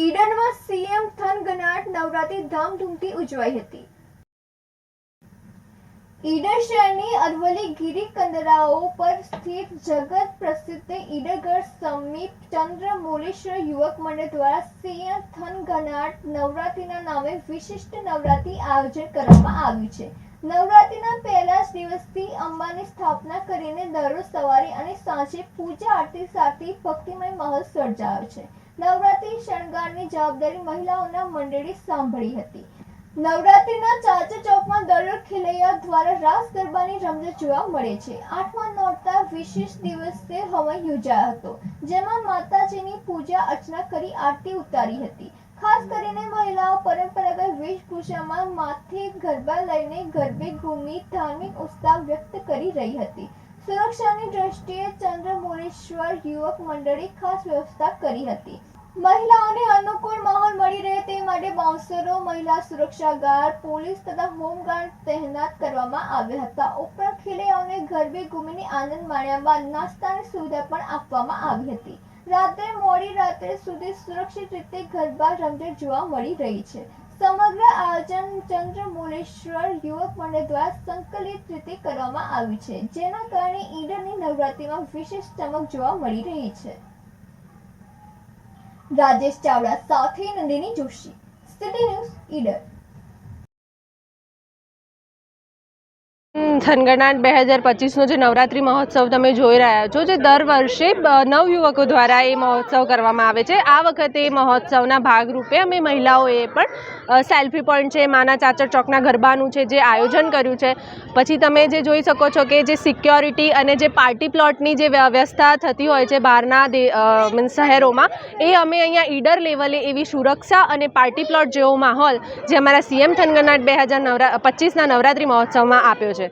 ઈડનમાં CM થનગનાટ Navratri ધામધૂમથી ઉજવાઈ હતી. ઈડર શહેરની અરવલી ગીરી કંદરાઓ પર સ્થિત જગત પ્રસિદ્ધ ઈડરગઢ સમીપ ચંદ્રમૌલેશ્વર યુવક મંડળ દ્વારા સીએમ થનગનાટ નવરાત્રીના નામે વિશિષ્ટ નવરાત્રી આયોજન કરવામાં આવ્યું છે. નવરાત્રીના પહેલા જ દિવસથી અંબાની સ્થાપના કરીને દરરોજ સવારે અને સાંજે પૂજા આરતી સાથે ભક્તિમય મહોત્સવ સર્જાયો છે. નવરાત્રી શણગારની જવાબદારી મહિલાઓના મંડળે સાંભળી હતી. નવરાત્રીના ચાચા ચોકમાં દરરોજ ખેલૈયા દ્વારા રાસ ગરબાની રમઝટ જોવા મળે છે. આઠમા નોરતા વિશેષ દિવસે હવન યોજાયો હતો, જેમાં માતાજીની પૂજા અર્ચના કરી આરતી ઉતારી હતી. ખાસ કરીને મહિલાઓ પરંપરાગત વેશભૂષામાં માથે ગરબા લઈને ગરબે ઘૂમી ધાર્મિક ઉત્સાહ વ્યક્ત કરી રહી હતી. સુરક્ષાની દ્રષ્ટિએ ચંદ્રમૌલેશ્વર યુવક મંડળે ખાસ વ્યવસ્થા કરી હતી. મહિલાઓને અનુકૂળ માહોલ મળી રહે તે માટે બાઉન્સરો, મહિલા સુરક્ષા ગાર્ડ, પોલીસ તથા હોમગાર્ડ તહેનાત કરવામાં આવ્યા હતા. ઉપરાંત ખેલૈયાઓને ગરબે ઘૂમીને આનંદ માણ્યા બાદ નાસ્તાની સુવિધા પણ આપવામાં આવી હતી. રાત્રે મોડી રાત્રે સુધી સુરક્ષિત રીતે ગરબા રમઝટ જોવા મળી રહી છે. સમગ્ર આયોજન ચંદ્રમૌલેશ્વર યુવક મંડળ દ્વારા સંકલિત રીતે કરવામાં આવ્યું છે, જેના કારણે ઈડરની નવરાત્રીમાં વિશેષ ચમક જોવા મળી રહી છે. રાજેશ ચાવડા સાથે નંદિની જોશી, સિટી ન્યૂઝ ઈડર. થનગનાટ બે હજાર પચીસનો જે નવરાત્રિ મહોત્સવ તમે જોઈ રહ્યા છો, જે દર વર્ષે નવયુવકો દ્વારા એ મહોત્સવ કરવામાં આવે છે. આ વખતે એ મહોત્સવના ભાગરૂપે અમે મહિલાઓએ પણ સેલ્ફી પોઈન્ટ છે, માના ચાચર ચોકના ગરબાનું છે, જે આયોજન કર્યું છે. પછી તમે જે જોઈ શકો છો કે જે સિક્યોરિટી અને જે પાર્ટી પ્લોટની જે વ્યવસ્થા થતી હોય છે બહારના મીન્સ શહેરોમાં, એ અમે અહીંયા ઈડર લેવલે એવી સુરક્ષા અને પાર્ટી પ્લોટ જેવો માહોલ જે અમારા સીએમ થનગનાટ બે હજાર નવરા, પચીસના નવરાત્રિ મહોત્સવમાં આપ્યો છે.